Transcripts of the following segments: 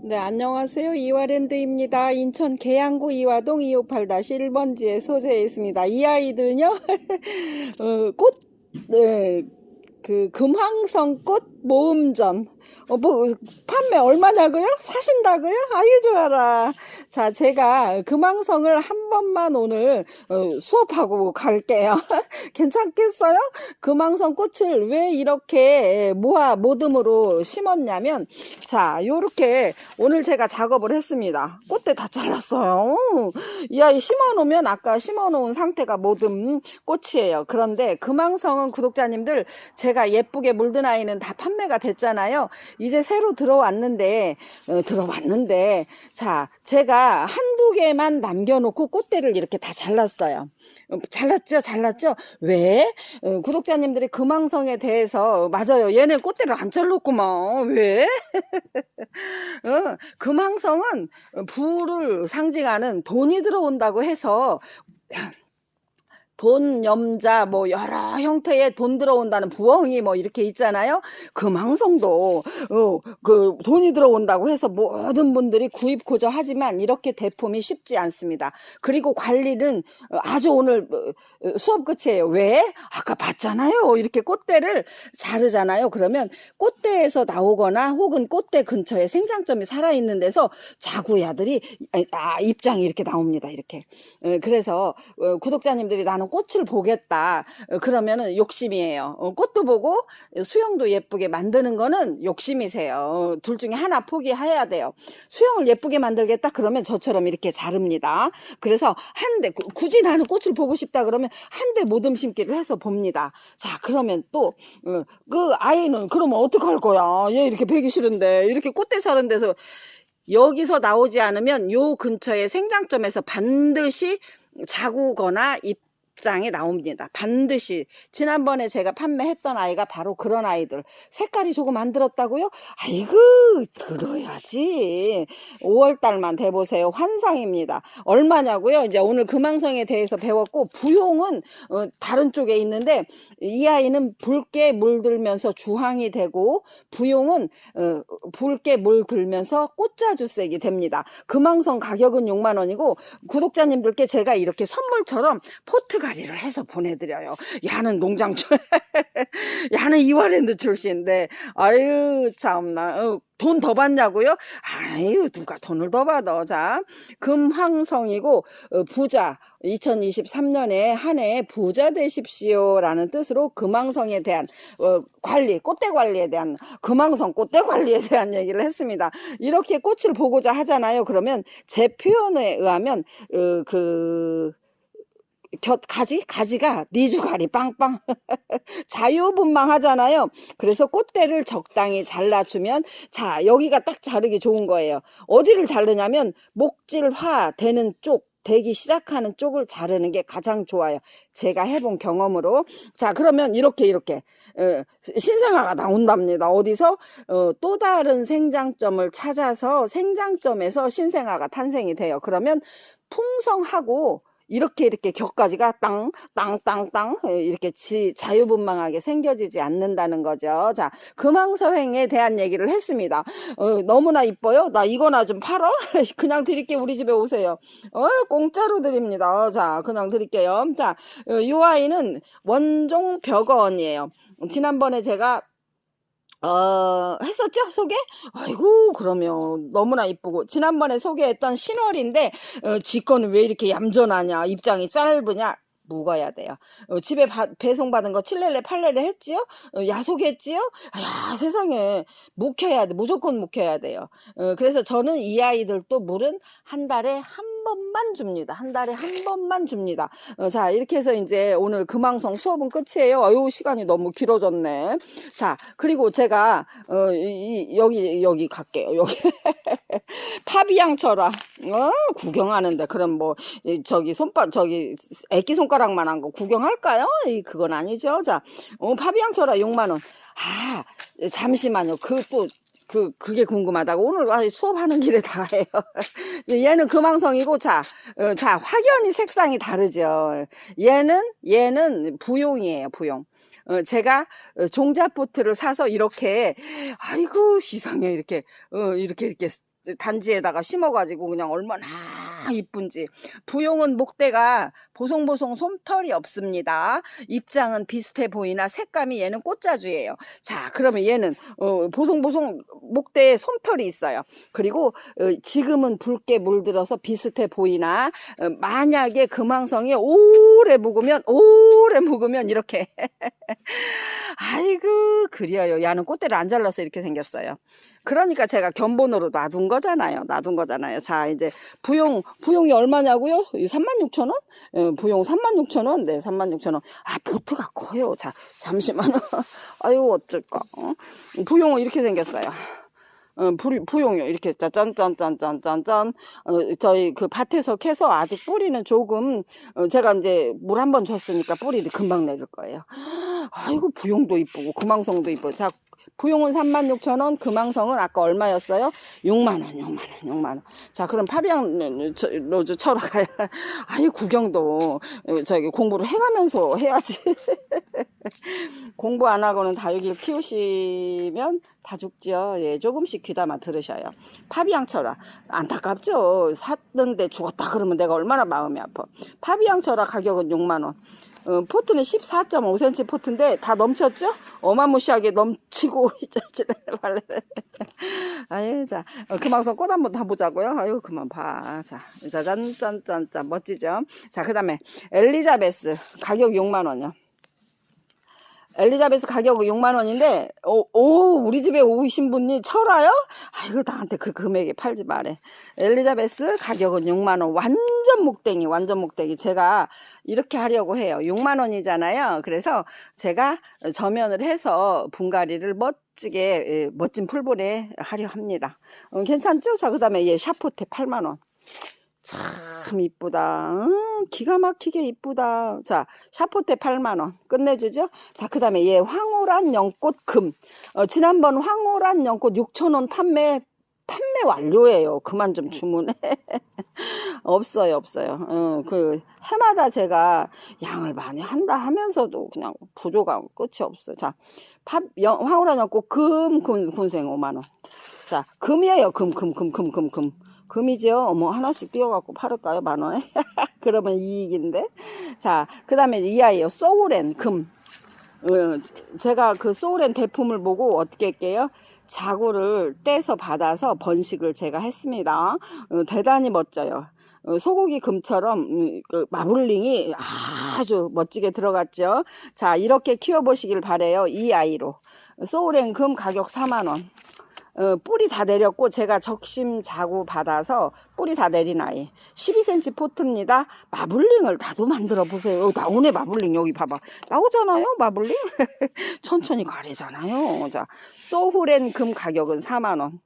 네, 안녕하세요. 이화랜드입니다. 인천 계양구 이화동 258-1번지에 소재해 있습니다. 이 아이들은요, 어, 꽃, 네, 그, 금황성 꽃 모음전. 어, 뭐, 판매 얼마냐고요? 사신다고요? 아유, 좋아라. 자, 제가 금황성을 한 번만 오늘 어, 수업하고 갈게요. 괜찮겠어요? 금황성 꽃을 왜 이렇게 모아 모듬으로 심었냐면, 자, 요렇게 오늘 제가 작업을 했습니다. 꽃대 다 잘랐어요. 이 아이 심어 놓으면 아까 심어 놓은 상태가 모듬 꽃이에요. 그런데 금황성은 구독자님들 제가 예쁘게 물든 아이는 다 판 매가 됐잖아요. 이제 새로 들어왔는데, 어, 들어왔는데, 자, 제가 한두 개만 남겨놓고 꽃대를 이렇게 다 잘랐어요. 어, 잘랐죠? 잘랐죠? 왜? 어, 구독자님들이 금황성에 대해서, 맞아요. 얘네 꽃대를 안 잘랐구만. 왜? 어, 금황성은 부를 상징하는 돈이 들어온다고 해서 돈 염자 뭐 여러 형태의 돈 들어온다는 부엉이 뭐 이렇게 있잖아요. 금황성도 어, 그 돈이 들어온다고 해서 모든 분들이 구입고자 하지만 이렇게 대품이 쉽지 않습니다. 그리고 관리는 아주 오늘 어, 수업 끝이에요. 왜? 아까 봤잖아요. 이렇게 꽃대를 자르잖아요. 그러면 꽃대에서 나오거나 혹은 꽃대 근처에 생장점이 살아 있는 데서 자구야들이 아, 입장이 이렇게 나옵니다. 이렇게. 어, 그래서 어, 구독자님들이 나는 꽃을 보겠다. 어, 그러면은 욕심이에요. 어, 꽃도 보고 수영도 예쁘게 만드는 거는 욕심이세요. 어, 둘 중에 하나 포기해야 돼요. 수영을 예쁘게 만들겠다 그러면 저처럼 이렇게 자릅니다. 그래서 한 대 굳이 나는 꽃을 보고 싶다 그러면 한 대 모듬 심기를 해서 봅니다. 자 그러면 또 그 아이는 그러면 어떡할 거야? 얘 이렇게 배기 싫은데 이렇게 꽃대 자른 데서 여기서 나오지 않으면 요 근처의 생장점에서 반드시 자구거나 잎 장에 나옵니다. 반드시 지난번에 제가 판매했던 아이가 바로 그런 아이들 색깔이 조금 안 들었다고요? 아이고 들어야지 5월달만 돼보세요 환상입니다 얼마냐고요? 이제 오늘 금황성에 대해서 배웠고 부용은 어, 다른 쪽에 있는데 이 아이는 붉게 물들면서 주황이 되고 부용은 어, 붉게 물들면서 꽃자주색이 됩니다 금황성 가격은 6만원이고 구독자님들께 제가 이렇게 선물처럼 포트가 가지를 해서 보내드려요. 야는 농장 출, 야는 이화랜드 출신인데, 아유, 참나. 어, 돈더 받냐고요? 아유, 누가 돈을 더 받아. 자, 금황성이고, 어, 부자. 2023년에 한 해 부자 되십시오. 라는 뜻으로 금황성에 대한 어, 관리, 꽃대 관리에 대한, 금황성 꽃대 관리에 대한 얘기를 했습니다. 이렇게 꽃을 보고자 하잖아요. 그러면 제 표현에 의하면, 어, 그, 곁 가지 가지가 네 주가리 빵빵 자유분방 하잖아요 그래서 꽃대를 적당히 잘라주면 자 여기가 딱 자르기 좋은 거예요 어디를 자르냐면 목질화 되는 쪽 되기 시작하는 쪽을 자르는 게 가장 좋아요. 제가 해본 경험으로. 자, 그러면 이렇게, 이렇게, 어, 신생아가 나온답니다. 어디서? 어, 또 다른 생장점을 찾아서 생장점에서 신생아가 탄생이 돼요. 그러면 풍성하고 이렇게 이렇게 격까지가 땅, 땅, 땅, 땅 이렇게 지, 자유분방하게 생겨지지 않는다는 거죠. 자, 금황서행에 대한 얘기를 했습니다. 어, 너무나 이뻐요. 나 이거나 좀 팔어? 그냥 드릴게요. 우리 집에 오세요. 어, 공짜로 드립니다. 자, 그냥 드릴게요. 자, 어, 이 아이는 원종 벽어언이에요. 지난번에 제가 어, 했었죠? 소개? 아이고, 그러면 너무나 이쁘고. 지난번에 소개했던 신월인데, 어, 지건은 왜 이렇게 얌전하냐? 입장이 짧으냐? 묵어야 돼요. 어, 집에 바, 배송받은 거 7렐레, 8렐레 했지요? 어, 야속했지요? 야, 세상에. 묵혀야 돼. 무조건 묵혀야 돼요. 어, 그래서 저는 이 아이들도 물은 한 달에 한 번만 줍니다. 한 달에 한 번만 줍니다. 어, 자, 이렇게 해서 이제 오늘 금황성 수업은 끝이에요. 아유, 시간이 너무 길어졌네. 자, 그리고 제가, 어, 이, 여기, 여기 갈게요. 여기. 파비앙 철화. 어, 구경하는데, 그럼 뭐, 이, 저기 손바, 저기, 애기 손가락만 한 거 구경할까요? 이, 그건 아니죠. 자, 어, 파비앙 철화 6만원. 아, 잠시만요. 그 또, 그, 그게 궁금하다고. 오늘 아, 수업하는 길에 다 해요. 얘는 금황성이고, 자, 어, 자, 확연히 색상이 다르죠. 얘는, 얘는 부용이에요, 부용. 어, 제가 어, 종자포트를 사서 이렇게, 아이고, 시상해, 이렇게, 어, 이렇게, 이렇게 단지에다가 심어가지고 그냥 얼마나 이쁜지. 부용은 목대가 보송보송 솜털이 없습니다. 입장은 비슷해 보이나 색감이 얘는 꽃자주예요. 자, 그러면 얘는 어, 보송보송 목대에 솜털이 있어요. 그리고 어, 지금은 붉게 물들어서 비슷해 보이나 어, 만약에 금황성이 오래 묵으면 오래 묵으면 이렇게 아이고 그려요. 야는 꽃대를 안 잘라서 이렇게 생겼어요. 그러니까 제가 견본으로 놔둔 거잖아요. 놔둔 거잖아요. 자 이제 부용 부용이 얼마냐고요? 36,000원? 예, 부용 36,000원. 네, 36,000원. 아 보트가 커요. 자 잠시만요. 아유 어쩔까? 어? 부용은 이렇게 생겼어요. 어, 부, 부용요 이렇게 짠짠짠짠짠짠 어, 저희 그 밭에서 캐서 아직 뿌리는 조금 어, 제가 이제 물 한 번 줬으니까 뿌리 금방 내릴 거예요. 아이고 부용도 이쁘고 금황성도 이쁘고 자 부용은 36,000원 금황성은 아까 얼마였어요? 6만원 6만원 6만원 자 그럼 파비앙 저- 로즈 쳐러 가야 아이 구경도 어, 저기 공부를 해가면서 해야지 공부 안 하고는 다육이를 키우시면 다 죽죠. 예, 조금씩 귀담아 들으셔요. 파비앙철아 안타깝죠. 샀는데 죽었다 그러면 내가 얼마나 마음이 아파. 파비앙철아 가격은 6만 원. 어, 포트는 14.5cm 포트인데 다 넘쳤죠? 어마무시하게 넘치고 있잖아요. 발레. 아유, 자, 어, 금방선 꽃 한번 다 보자고요. 아유, 그만 봐. 자, 짜잔, 짠, 짠, 짠, 멋지죠? 자, 그 다음에 엘리자베스 가격 6만 원이요. 엘리자베스 가격은 6만 원인데 오, 오, 우리 집에 오신 분이 철아요? 아이고 나한테 그 금액에 팔지 말해. 엘리자베스 가격은 6만 원. 완전 목땡이 완전 목땡이. 제가 이렇게 하려고 해요. 6만 원이잖아요. 그래서 제가 저면을 해서 분갈이를 멋지게 예, 멋진 풀볼에 하려 합니다. 어, 괜찮죠? 자 그다음에 얘 샤포테 8만 원. 참 이쁘다. 응, 기가 막히게 이쁘다. 자, 샤포테 8만원. 끝내주죠? 자, 그 다음에 얘 황홀한 연꽃 금. 어, 지난번 황홀한 연꽃 6천원 판매, 판매 완료예요. 그만 좀 주문해. 없어요, 없어요. 어, 그, 해마다 제가 양을 많이 한다 하면서도 그냥 부조가 끝이 없어요. 자, 팝, 영, 황홀한 연꽃 금, 군, 군생 5만원. 자, 금이에요. 금, 금, 금, 금, 금, 금. 금이죠. 어머, 하나씩 띄워갖고 팔을까요? 만 원에? 그러면 이익인데. 자, 그 다음에 이 아이요. 소울앤 금. 어, 제가 그 소울앤 대품을 보고 어떻게 할게요? 자구를 떼서 받아서 번식을 제가 했습니다. 어, 대단히 멋져요. 어, 소고기 금처럼 음, 그 마블링이 아주 멋지게 들어갔죠. 자, 이렇게 키워보시길 바래요. 이 아이로. 소울앤 금 가격 4만원. 어, 뿌리 다 내렸고 제가 적심 자구 받아서 뿌리 다 내린 아이. 12cm 포트입니다. 마블링을 나도 만들어 보세요. 나오네 마블링 여기 봐봐. 나오잖아요 마블링? 천천히 가리잖아요 자. 소후렌 금 가격은 4만원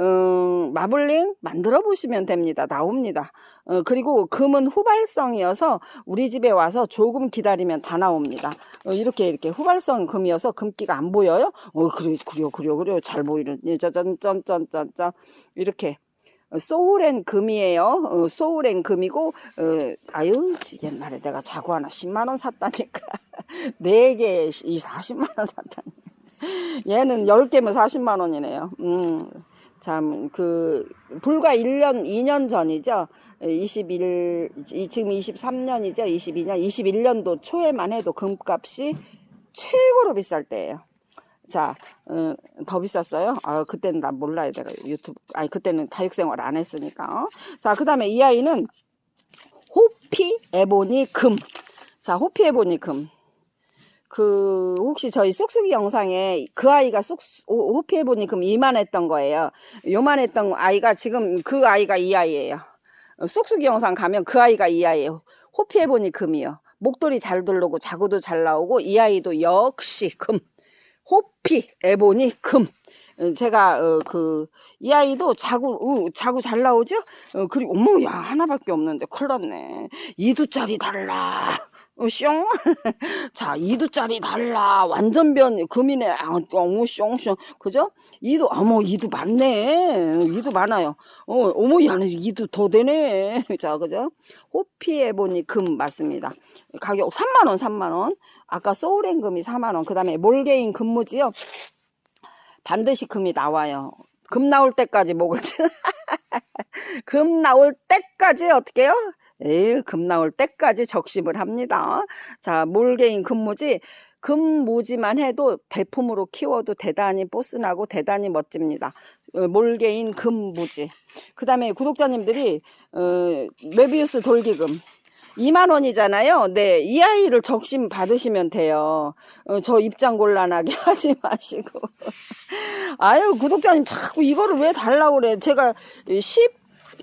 음, 마블링 만들어 보시면 됩니다. 나옵니다. 어, 그리고 금은 후발성이어서 우리 집에 와서 조금 기다리면 다 나옵니다. 어, 이렇게 이렇게 후발성 금이어서 금기가 안 보여요? 어, 그래, 그래요, 그래요, 그래요. 잘 보이는. 예, 짠짠짠짠짠. 이렇게. 어, 소울앤 금이에요. 어, 소울앤 금이고, 어, 아유, 옛날에 내가 자구 하나 10만 원 샀다니까. 네 개에 이 40만 원 샀다니. 얘는 10개면 40만 원이네요. 음. 참, 그, 불과 1년, 2년 전이죠. 21, 이- 지금 23년이죠. 22년, 21년도 초에만 해도 금값이 최고로 비쌀 때예요. 자, 어, 더 비쌌어요? 아, 그때는 나 몰라요. 내가 유튜브, 아니, 그때는 다육생활 안 했으니까. 어? 자, 그 다음에 이 아이는 호피 에보니 금. 자, 호피 에보니 금. 그 혹시 저희 쑥쑥이 영상에 그 아이가 쑥 호피해 보니 그럼 이만했던 거예요. 요만했던 아이가 지금 그 아이가 이 아이예요. 어, 쑥쑥이 영상 가면 그 아이가 이 아이예요. 호피해 보니 금이요. 목도리 잘 두르고 자구도 잘 나오고 이 아이도 역시 금. 호피 에보니 금. 어, 제가 어, 그이 아이도 자구 어, 자구 잘 나오죠? 어, 그리고 어머 야 하나밖에 없는데 큰일 났네. 이두짜리 달라. 어, 숑. 자, 2두짜리 달라. 완전 변, 금이네. 아, 어머, 숑 숑. 그죠? 2두, 어머, 2두 많네. 2두 많아요. 어, 어머, 야, 2두 더 되네. 자, 그죠? 호피에 보니 금 맞습니다. 가격 3만원, 3만원. 아까 소울앤 금이 4만원. 그 다음에 몰게인 금무지요. 반드시 금이 나와요. 금 나올 때까지 치. 금 나올 때까지 어떻게 해요? 에이, 금 나올 때까지 적심을 합니다. 자, 몰개인 금무지. 금무지만 해도 대품으로 키워도 대단히 뽀스나고 대단히 멋집니다. 어, 몰개인 금무지. 그 다음에 구독자님들이, 어, 메비우스 돌기금. 2만 원이잖아요. 네, 이 아이를 적심 받으시면 돼요. 어, 저 입장 곤란하게 하지 마시고. 아유, 구독자님 자꾸 이거를 왜 달라고 그래. 제가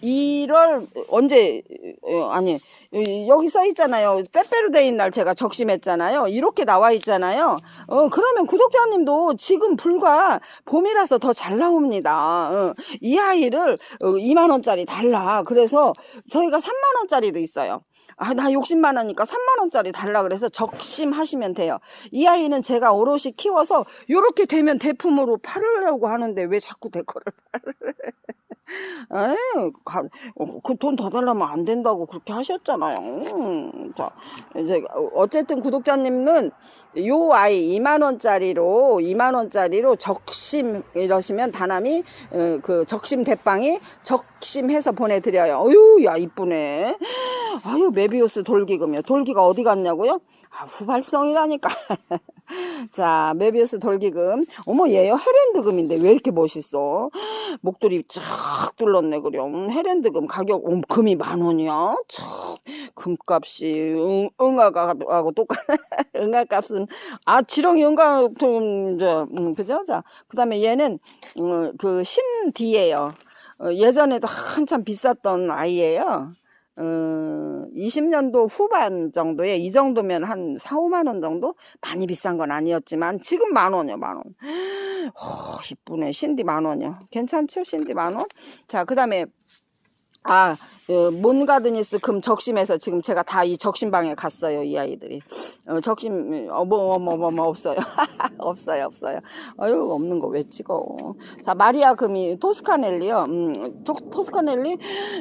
11월 언제 어, 아니 여기 써 있잖아요. 빼빼로 데이인 날 제가 적심했잖아요. 이렇게 나와 있잖아요. 어, 그러면 구독자님도 지금 불과 봄이라서 더 잘 나옵니다. 어, 이 아이를 어, 2만 원짜리 달라. 그래서 저희가 3만 원짜리도 있어요. 아, 나 욕심 많으니까 3만 원짜리 달라 그래서 적심하시면 돼요. 이 아이는 제가 오롯이 키워서 요렇게 되면 대품으로 팔으려고 하는데 왜 자꾸 데코를 팔을 에이, 그돈 더 달라면 안 된다고 그렇게 하셨잖아요. 음, 자, 이제 어쨌든 구독자님은 요 아이 2만 원짜리로 2만 원짜리로 적심 이러시면 다남이 어, 그 적심 대빵이 적심해서 보내드려요. 어유, 야 이쁘네. 아유 메비우스 돌기금이요. 돌기가 어디 갔냐고요? 아, 후발성이라니까. 자, 메비우스 돌기금. 어머, 얘요. 헤랜드금인데 왜 이렇게 멋있어? 목도리 쫙 뚫렸네, 그래. 음, 헤랜드금 가격, 음, 금이 만 원이야? 참, 금값이, 응, 응아가하고 똑같, 응아값은, 아, 지렁이 응아, 좀, 저, 음, 그죠? 자, 그 다음에 얘는, 음, 그, 신디예요 어, 예전에도 한참 비쌌던 아이예요. 어, 20년도 후반 정도에 이 정도면 한 4, 5만 원 정도? 많이 비싼 건 아니었지만 지금 만 원이요, 만 원. 어, 이쁘네. 신디 만 원이요. 괜찮죠? 신디 만 원? 자, 그 다음에 아, 어, 몬가드니스 금 적심해서 지금 제가 다 이 적심방에 갔어요, 이 아이들이. 어, 적심, 어머, 어머, 어머, 어머, 없어요. 없어요, 없어요. 아유, 없는 거 왜 찍어. 자, 마리아 금이 토스카넬리요. 음, 토, 토스카넬리?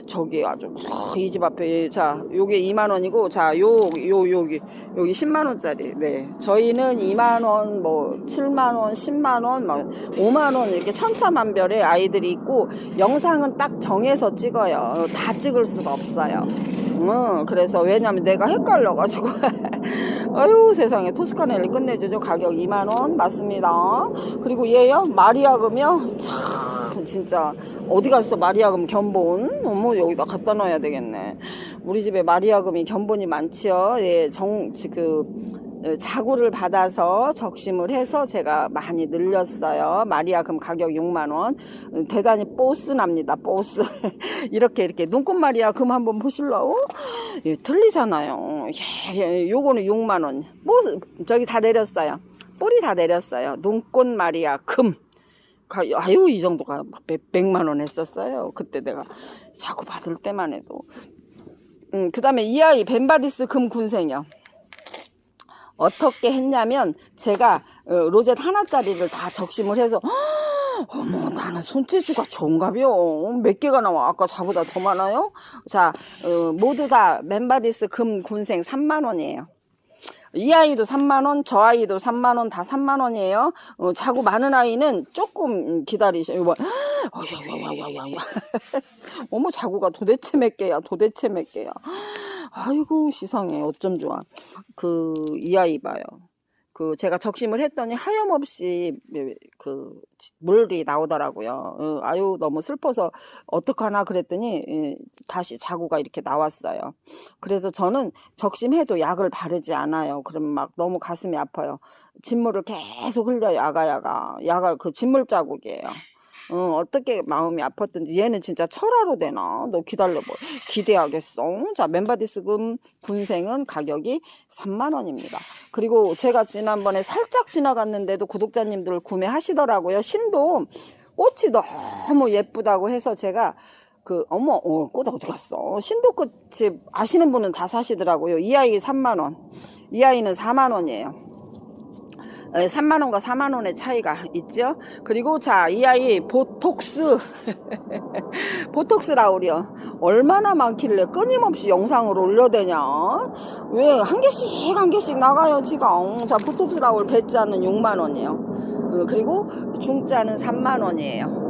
저기 아주, 이 집 앞에, 자, 요게 2만 원이고, 자, 요, 요, 여기, 여기 10만 원짜리. 네. 저희는 2만 원, 뭐, 7만 원, 10만 원, 막, 5만 원, 이렇게 천차만별의 아이들이 있고, 영상은 딱 정해서 찍어요. 어, 다찍 을 수가 없어요. 어, 그래서 왜냐면 내가 헷갈려가지고. 아유 세상에. 토스카넬리 끝내주죠. 가격 2만원. 맞습니다. 그리고 얘요 마리아금이요. 참 진짜. 어디 갔어? 마리아금 견본? 어머 여기다 갖다 놔야 되겠네. 우리 집에 마리아금이 견본이 많지요. 예정그 자구를 받아서 적심을 해서 제가 많이 늘렸어요. 마리아 금 가격 6만원. 대단히 뽀스납니다. 뽀스. 이렇게 이렇게 눈꽃 마리아 금 한번 보실라고? 예, 틀리잖아요. 예, 예, 요거는 6만원. 뭐, 저기 다 내렸어요. 뿌리 다 내렸어요. 눈꽃 마리아 금. 아유, 이 정도가 몇, 백만원 했었어요. 그때 내가 자구 받을 때만 해도. 음, 그 다음에 이 아이 벤바디스 금 군생이요. 어떻게 했냐면 제가 어, 로zet 하나짜리를 다 적심을 해서 어머 나는 손재주가 좋은가벼. 몇 개가 나와? 아까 자보다 더 많아요? 자 어, 모두 다 맨바디스 금 군생 3만원이에요. 이 아이도 3만원 저 아이도 3만원 다 3만원이에요. 어, 자고 많은 아이는 조금 기다리셔요 뭐, 어머 자구가 도대체 몇 개야? 도대체 몇 개야 아이고 시상해 어쩜 좋아. 그 이 아이 봐요. 그 제가 적심을 했더니 하염없이 그 물이 나오더라고요. 어, 아유 너무 슬퍼서 어떡하나 그랬더니 예, 다시 자구가 이렇게 나왔어요. 그래서 저는 적심해도 약을 바르지 않아요. 그러면 막 너무 가슴이 아파요. 진물을 계속 흘려요 야가야가. 야가 그 진물 자국이에요 어, 어떻게 마음이 아팠든지 얘는 진짜 철화로 되나? 너 기다려봐. 기대하겠어. 자, 멤바디스금 군생은 가격이 3만원입니다. 그리고 제가 지난번에 살짝 지나갔는데도 구독자님들 구매하시더라고요. 신도 꽃이 너무 예쁘다고 해서 제가 그 어머 어, 꽃 어디 갔어 신도꽃이 아시는 분은 다 사시더라고요 이 아이 3만원 이 아이는 4만원이에요 3만원과 4만원의 차이가 있죠? 그리고 자 이 아이 보톡스. 보톡스 라울이요. 얼마나 많길래 끊임없이 영상을 올려대냐? 왜 한 개씩 한 개씩 나가요 지금? 자 보톡스 라울 배짜는 6만원이에요. 어, 그리고 중짜는 3만원이에요.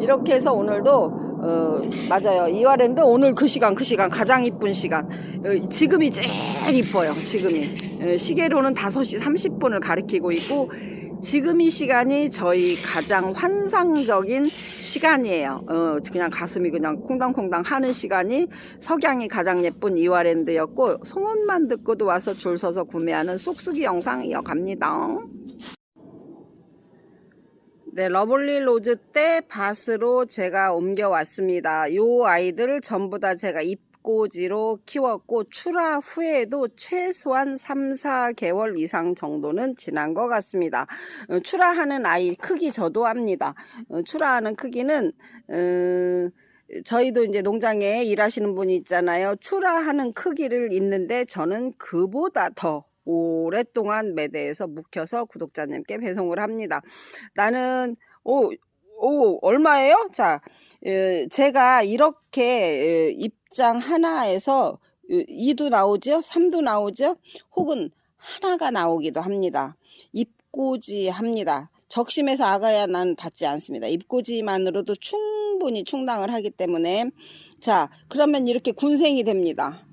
이렇게 해서 오늘도 어, 맞아요. 이화랜드 오늘 그 시간 그 시간 가장 이쁜 시간. 어, 지금이 제일 이뻐요. 지금이 어, 시계로는 5시 30분을 가리키고 있고 지금 이 시간이 저희 가장 환상적인 시간이에요. 어, 그냥 가슴이 그냥 콩당콩당 하는 시간이 석양이 가장 예쁜 이화랜드였고 소문만 듣고도 와서 줄 서서 구매하는 쑥쑥이 영상 이어갑니다. 네, 러블리 로즈 때 밭으로 제가 옮겨왔습니다. 요 아이들 전부 다 제가 입꼬지로 키웠고 출하 후에도 최소한 3, 4개월 이상 정도는 지난 것 같습니다. 어, 출하하는 아이 크기 저도 압니다. 어, 출하하는 크기는 음, 저희도 이제 농장에 일하시는 분이 있잖아요. 출하하는 크기를 있는데 저는 그보다 더 오랫동안 매대에서 묵혀서 구독자님께 배송을 합니다. 나는 오, 오 얼마예요? 자, 에, 제가 이렇게 에, 입장 하나에서 2도 나오죠? 3도 나오죠? 혹은 하나가 나오기도 합니다. 입고지 합니다. 적심에서 아가야 난 받지 않습니다. 입고지만으로도 충분히 충당을 하기 때문에 자 그러면 이렇게 군생이 됩니다.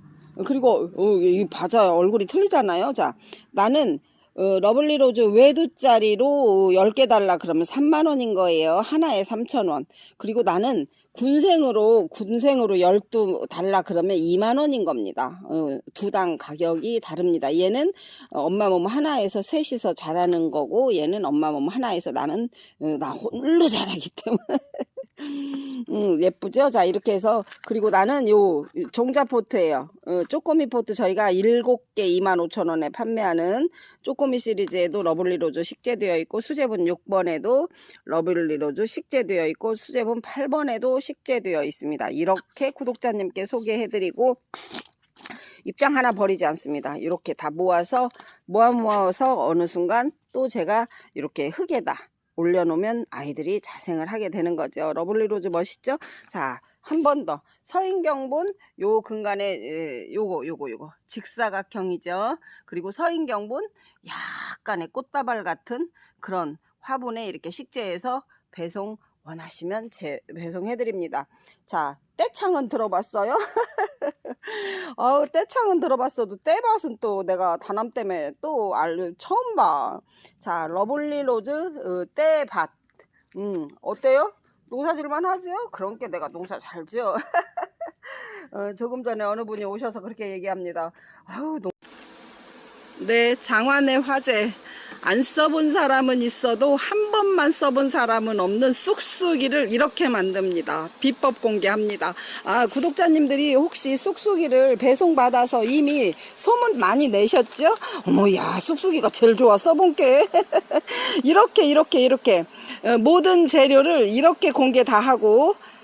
그리고 어, 이 맞아요 얼굴이 틀리잖아요. 자 나는 어, 러블리 로즈 외두짜리로 10개 달라 그러면 3만 원인 거예요. 하나에 3천 원. 그리고 나는 군생으로 군생으로 12 달라 그러면 2만 원인 겁니다. 어, 두당 가격이 다릅니다. 얘는 어, 엄마 몸 하나에서 셋이서 자라는 거고 얘는 엄마 몸 하나에서 나는 어, 나 홀로 자라기 때문에 음, 예쁘죠? 자, 이렇게 해서, 그리고 나는 요, 종자 포트예요 어, 쪼꼬미 포트 저희가 7개 25,000원에 판매하는 쪼꼬미 시리즈에도 러블리 로즈 식재되어 있고, 수제분 6번에도 러블리 로즈 식재되어 있고, 수제분 8번에도 식재되어 있습니다. 이렇게 구독자님께 소개해드리고, 입장 하나 버리지 않습니다. 이렇게 다 모아서, 모아 모아서 어느 순간 또 제가 이렇게 흙에다 올려놓으면 아이들이 자생을 하게 되는 거죠. 러블리 로즈 멋있죠? 자, 한 번 더. 서인경분, 요 근간에, 에, 요거, 요거, 요거. 직사각형이죠. 그리고 서인경분, 약간의 꽃다발 같은 그런 화분에 이렇게 식재해서 배송 원하시면 제, 배송해드립니다. 자, 떼창은 들어봤어요? 어우, 떼창은 들어봤어도 떼밭은 또 내가 단암 때문에 또 알, 처음 봐. 자, 러블리 로즈 어, 떼밭. 음, 어때요? 농사 질만 하죠? 그런 게 내가 농사 잘 지어. 어, 조금 전에 어느 분이 오셔서 그렇게 얘기합니다. 아우, 농... 네, 장안의 화제. 안 써본 사람은 있어도 한 번만 써본 사람은 없는 쑥쑥이를 이렇게 만듭니다. 비법 공개합니다. 아, 구독자님들이 혹시 쑥쑥이를 배송받아서 이미 소문 많이 내셨죠? 어머, 야, 쑥쑥이가 제일 좋아. 써본 게. 이렇게, 이렇게, 이렇게. 어, 모든 재료를 이렇게 공개 다 하고,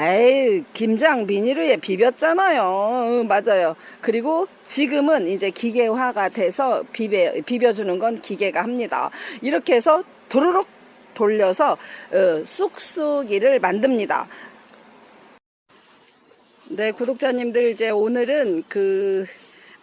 에이, 김장 비닐에 비볐잖아요. 어, 맞아요. 그리고 지금은 이제 기계화가 돼서 비벼, 비벼주는 건 기계가 합니다. 이렇게 해서 도로록 돌려서 어, 쑥쑥이를 만듭니다. 네, 구독자님들 이제 오늘은 그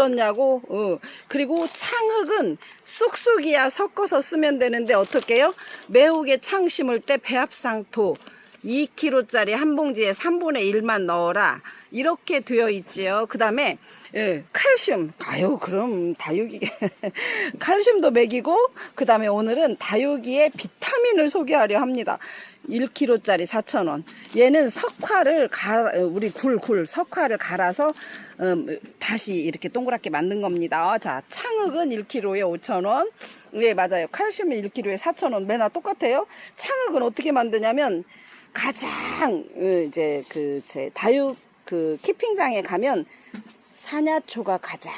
었냐고. 어. 그리고 창흑은 쑥쑥이야 섞어서 쓰면 되는데 어떻게요? 매우게 창 심을 때 배합상토 2kg짜리 한 봉지에 3분의 1만 넣어라. 이렇게 되어 있지요. 그 다음에 예, 칼슘. 아유 그럼 다육이 칼슘도 먹이고 그 다음에 오늘은 다육이의 비타민을 소개하려 합니다. 1kg짜리 4,000원. 얘는 석화를 가, 우리 굴, 굴, 석화를 갈아서, 음, 다시 이렇게 동그랗게 만든 겁니다. 자, 창흑은 1kg에 5,000원. 예, 맞아요. 칼슘은 1kg에 4,000원. 매나 똑같아요. 창흑은 어떻게 만드냐면, 가장, 어, 이제, 그, 제, 다육, 그, 키핑장에 가면, 사냐초가 가장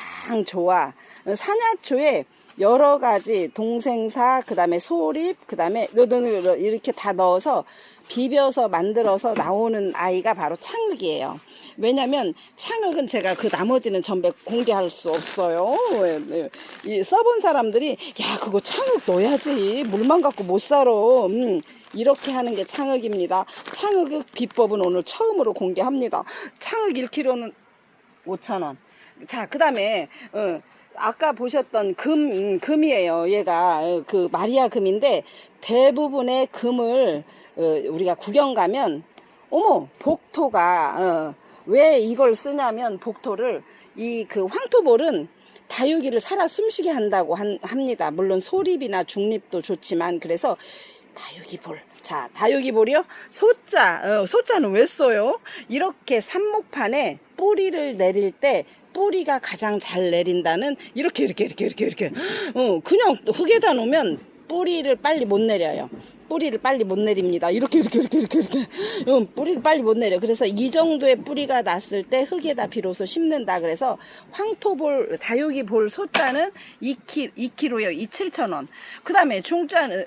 좋아. 어, 사냐초에 여러 가지 동생사 그 다음에 소립 그 다음에 이렇게 다 넣어서 비벼서 만들어서 나오는 아이가 바로 창흑이에요. 왜냐면 창흑은 제가 그 나머지는 전부 공개할 수 없어요. 이 써본 사람들이 야 그거 창흑 넣어야지 물만 갖고 못 살아. 음, 이렇게 하는 게 창흑입니다. 창흑 비법은 오늘 처음으로 공개합니다. 창흑 1kg는 5,000원. 자, 그 다음에, 어, 아까 보셨던 금, 음, 금이에요. 얘가, 어, 그, 마리아 금인데, 대부분의 금을, 어, 우리가 구경 가면, 어머, 복토가, 어, 왜 이걸 쓰냐면, 복토를, 이 그 황토볼은 다육이를 살아 숨쉬게 한다고 한, 합니다. 물론 소립이나 중립도 좋지만, 그래서, 다육이볼. 자, 다육이볼이요? 소자, 어, 소자는 왜 써요? 이렇게 삽목판에 뿌리를 내릴 때 뿌리가 가장 잘 내린다는 이렇게 이렇게 이렇게 이렇게 이렇게 어, 그냥 흙에다 놓으면 뿌리를 빨리 못 내려요. 뿌리를 빨리 못 내립니다. 이렇게 이렇게 이렇게 이렇게 이렇게 어, 뿌리를 빨리 못 내려. 그래서 이 정도의 뿌리가 났을 때 흙에다 비로소 심는다. 그래서 황토볼 다육이 볼 소자는 2키 2kg요. 2 7,000원. 그다음에 중자는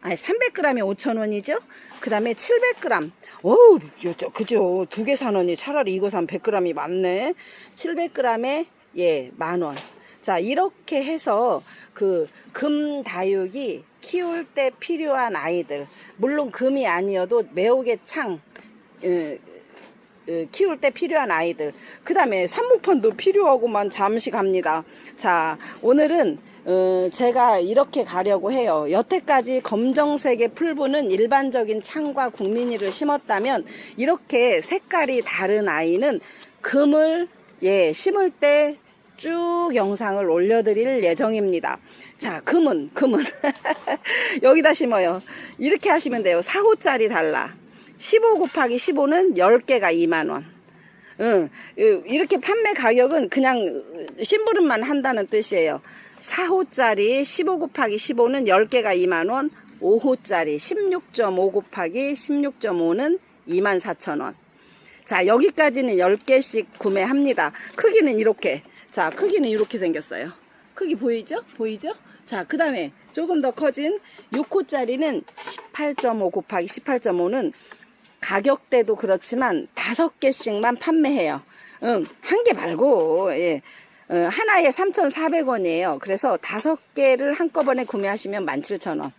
아니 300g에 5,000원이죠. 그 다음에 700g. 어우, 요- 그죠. 두 개 사느니 차라리 이거 사면 100g이 많네. 700g에 예, 만 원. 자, 이렇게 해서 그 금 다육이 키울 때 필요한 아이들. 물론 금이 아니어도 매혹의 창, 예, 어, 키울 때 필요한 아이들. 그 다음에 산모판도 필요하고만 잠시 갑니다. 자, 오늘은 어, 제가 이렇게 가려고 해요. 여태까지 검정색의 풀분은 일반적인 창과 국민이를 심었다면 이렇게 색깔이 다른 아이는 금을 예, 심을 때 쭉 영상을 올려드릴 예정입니다. 자, 금은, 금은. 여기다 심어요. 이렇게 하시면 돼요. 4호짜리 달라. 15 곱하기 15는 10개가 2만원. 응, 이렇게 판매 가격은 그냥 심부름만 한다는 뜻이에요. 4호짜리 15 곱하기 15는 10개가 2만원, 5호짜리 16.5 곱하기 16.5는 24,000원. 자, 여기까지는 10개씩 구매합니다. 크기는 이렇게. 자, 크기는 이렇게 생겼어요. 크기 보이죠? 보이죠? 자, 그 다음에 조금 더 커진 6호짜리는 18.5 곱하기 18.5는 가격대도 그렇지만 다섯 개씩만 판매해요. 응, 한개 말고, 예. 어, 하나에 3,400원이에요. 그래서 다섯 개를 한꺼번에 구매하시면 17,000원.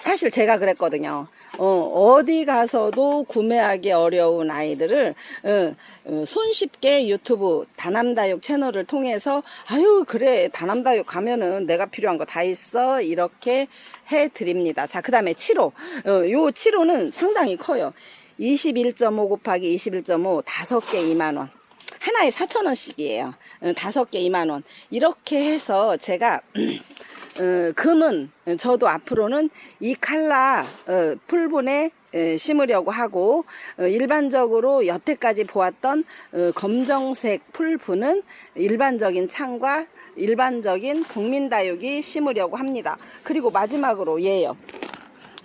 사실 제가 그랬거든요. 어, 디 가서도 구매하기 어려운 아이들을 어, 어, 손쉽게 유튜브 다남다육 채널을 통해서 아유 그래 다남다육 가면은 내가 필요한 거 다 있어 이렇게 해 드립니다. 자 그 다음에 7호 어, 요 7호는 상당히 커요. 21.5 곱하기 21.5 다섯 개 2만 원. 하나에 4,000원씩이에요. 다섯 개 2만 원. 이렇게 해서 제가 어, 금은 저도 앞으로는 이 칼라 어, 풀분에 에, 심으려고 하고 어, 일반적으로 여태까지 보았던 어, 검정색 풀분은 일반적인 창과 일반적인 국민다육이 심으려고 합니다. 그리고 마지막으로 얘요.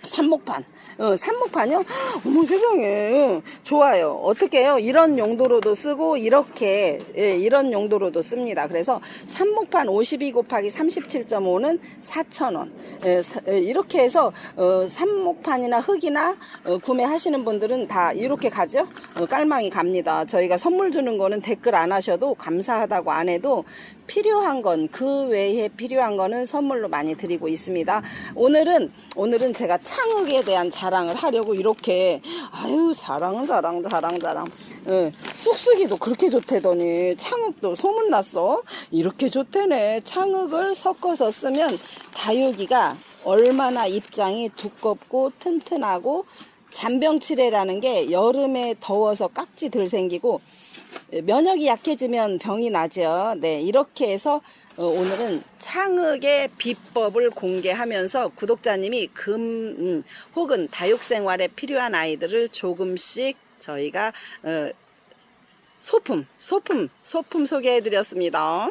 삽목판. 어, 삽목판이요? 어머 세상에. 좋아요. 어떻게 해요? 이런 용도로도 쓰고, 이렇게, 예, 이런 용도로도 씁니다. 그래서 삽목판 52 곱하기 37.5는 4,000원. 예, 사- 예, 이렇게 해서, 어, 삽목판이나 흙이나 어, 구매하시는 분들은 다 이렇게 가죠? 어, 깔망이 갑니다. 저희가 선물 주는 거는 댓글 안 하셔도 감사하다고 안 해도 필요한 건, 그 외에 필요한 거는 선물로 많이 드리고 있습니다. 오늘은, 오늘은 제가 창흑에 대한 자랑을 하려고 이렇게, 아유, 자랑, 자랑, 자랑, 자랑. 예, 쑥쑥이도 그렇게 좋대더니 창흑도 소문났어. 이렇게 좋대네. 창흑을 섞어서 쓰면 다육이가 얼마나 입장이 두껍고 튼튼하고 잔병치레라는 게 여름에 더워서 깍지 덜 생기고 면역이 약해지면 병이 나죠. 네, 이렇게 해서 어, 오늘은 창흑의 비법을 공개하면서 구독자님이 금 음, 혹은 다육 생활에 필요한 아이들을 조금씩 저희가 어, 소품, 소품, 소품 소개해 드렸습니다.